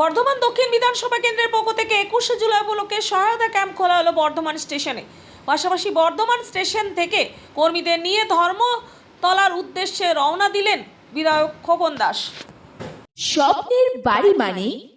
বর্ধমান দক্ষিণ বিধানসভা কেন্দ্রের পক্ষ থেকে একুশে জুলাই উপলক্ষে সহায়তা ক্যাম্প খোলা হলো বর্ধমান স্টেশনে। পাশাপাশি বর্ধমান স্টেশন থেকে কর্মীদের নিয়ে ধর্ম তলার উদ্দেশ্যে রওনা দিলেন বিধায়ক খোকন দাস। স্বপ্নের বাড়ি মানে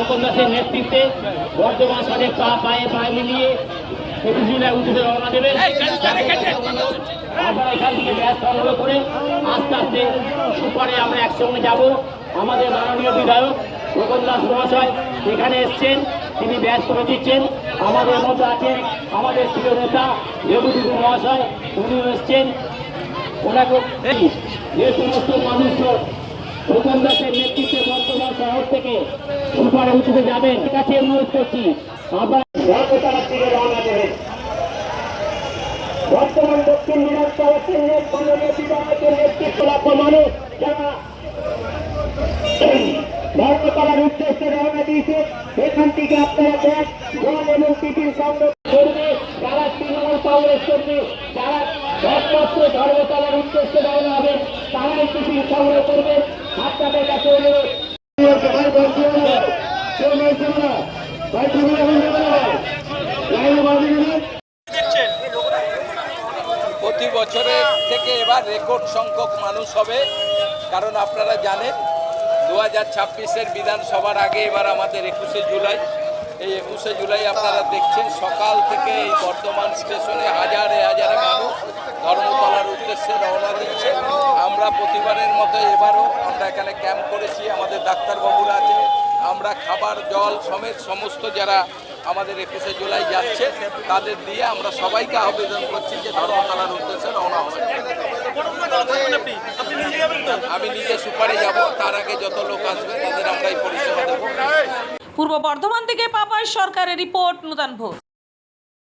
খোকন দাসের নেতৃত্বে বর্তমান সাথে পা পায়ে পায়ে মিলিয়ে একুশ জুলাই উঠে রওনা দেবেন। আমরা এখান থেকে ব্যাস সংগ্রহ করে আস্তে আস্তে সুপারে আমরা একসঙ্গে যাব। আমাদের মাননীয় বিধায়ক খোকন দাস মহাশয় এখানে এসছেন তিনি ব্যাস করে দিচ্ছেন। আমাদের মধ্যে আছেন আমাদের প্রিয় নেতা দেবদূত মহাশয় উনিও এসছেন। ওনাকে যে সমস্ত মানুষজন খোকন দাসের নেতৃত্বে সুপারে উঠতে যাবেন। কাছে অনুরোধ করছি। দেবেন বর্তমান দক্ষিণ ধর্মতলার উদ্দেশ্যে রওনা দিয়েছে, এখান থেকে আপনারা এবং টিফিন সংগ্রহ করবে, যারা তৃণমূল কংগ্রেস করবে, যারা ধর্মতলার উদ্দেশ্যে রওনা হবে, তারাই টিফিন সংগ্রহ করবে। আপনাদের কাছে অনুরোধ। প্রতি বছরের থেকে এবার রেকর্ড সংখ্যক মানুষ হবে। কারণ আপনারা জানেন দু হাজার ছাব্বিশের বিধানসভার আগে এবার আমাদের একুশে জুলাই। এই একুশে জুলাই আপনারা দেখছেন, সকাল থেকে এই বর্ধমান স্টেশনে হাজারে হাজারে মানুষ ধর্মতলার উদ্দেশ্যে রওনা দিচ্ছে। আমরা প্রতিবারের মতো এবারও আমরা এখানে ক্যাম্প করেছি, আমাদের ডাক্তারবাবুরা আছে আমরা খাবার, জল সমেত সমস্ত যারা আমাদের একুশে জুলাই যাচ্ছে, তাদের দিয়ে আমরা সবাইকে আবেদন করছি যে ধর্মতলার উদ্দেশ্যে রওনা হবে। আমি নিজে সুপারে যাব, তার আগে যত লোক আসবে তাদের আমরা এই পরিষেবা দেবো। পূর্ব বর্ধমান থেকে পাপাই সরকারের রিপোর্ট, নূতন ভোর